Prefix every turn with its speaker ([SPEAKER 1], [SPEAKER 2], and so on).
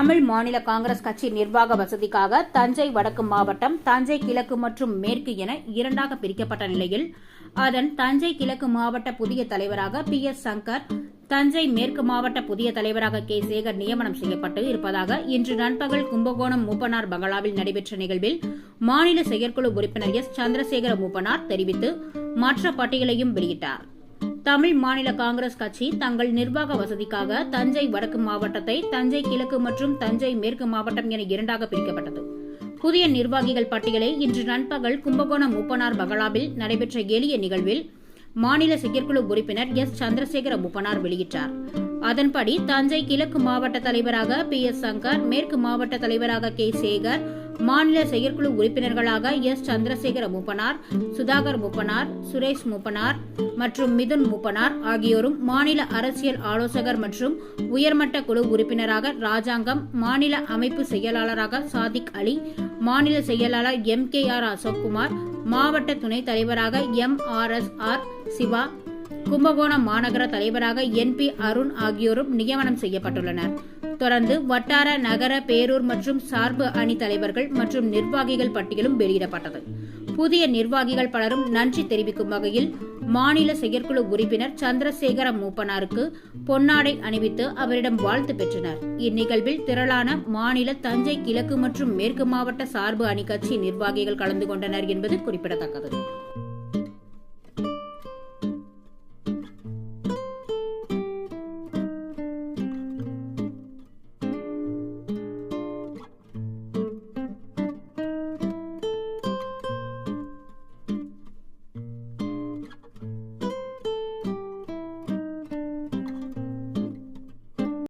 [SPEAKER 1] தமிழ் மாநில காங்கிரஸ் கட்சி நிர்வாக வசதிக்காக தஞ்சை வடக்கு மாவட்டம் தஞ்சை கிழக்கு மற்றும் மேற்கு என இரண்டாக பிரிக்கப்பட்ட நிலையில் அதன் தஞ்சை கிழக்கு மாவட்ட புதிய தலைவராக பி எஸ் சங்கர் தஞ்சை மேற்கு மாவட்ட புதிய தலைவராக கே. சேகர் நியமனம் செய்யப்பட்டு இருப்பதாக இன்று நண்பகல் கும்பகோணம் மூப்பனார் பங்களாவில் நடைபெற்ற நிகழ்வில் மாநில செயற்குழு உறுப்பினர் எஸ். சந்திரசேகர மூப்பனார் தெரிவித்து மற்ற பட்டியலையும் வெளியிட்டார். தமிழ் மாநில காங்கிரஸ் கட்சி தங்கள் நிர்வாக வசதிக்காக தஞ்சை வடக்கு மாவட்டத்தை தஞ்சை கிழக்கு மற்றும் தஞ்சை மேற்கு மாவட்டம் என இரண்டாக பிரிக்கப்பட்டது. புதிய நிர்வாகிகள் பட்டியலை இன்று நண்பகல் கும்பகோணம் மூப்பனார் பகலாவில் நடைபெற்ற எளிய நிகழ்வில் மாநில செயற்குழு உறுப்பினர் எஸ். சந்திரசேகர மூப்பனார் வெளியிட்டார். அதன்படி தஞ்சை கிழக்கு மாவட்ட தலைவராக பி. எஸ். சங்கர் மேற்கு மாவட்ட தலைவராக கே. சேகர் மாநில செயற்குழு உறுப்பினர்களாக எஸ். சந்திரசேகர மூப்பனார் சுதாகர் மூப்பனார் சுரேஷ் மூப்பனார் மற்றும் மிதுன் மூப்பனார் ஆகியோரும் மாநில அரசியல் ஆலோசகர் மற்றும் உயர்மட்ட குழு உறுப்பினராக ராஜாங்கம் மாநில அமைப்பு செயலாளராக சாதிக் அலி மாநில செயலாளர் எம். கே. ஆர். அசோக்குமார் மாவட்ட துணைத் தலைவராக M. R. S. R. Siva Kumbakonam மாநகர தலைவராக என் பி அருண் ஆகியோரும் நியமனம் செய்யப்பட்டுள்ளனர். தொடர்ந்து வட்டார நகர பேரூர் மற்றும் சார்பு அணி தலைவர்கள் மற்றும் நிர்வாகிகள் பட்டியலும் வெளியிடப்பட்டது. புதிய நிர்வாகிகள் பலரும் நன்றி தெரிவிக்கும் வகையில் மாநில செயற்குழு உறுப்பினர் சந்திரசேகர மூப்பனாருக்கு பொன்னாடை அணிவித்து அவரிடம் வாழ்த்து பெற்றனர். இந்நிகழ்வில் திரளான மாநில தஞ்சை கிழக்கு மற்றும் மேற்கு மாவட்ட சார்பு அணி கட்சி நிர்வாகிகள் கலந்து கொண்டனர் என்பது குறிப்பிடத்தக்கது.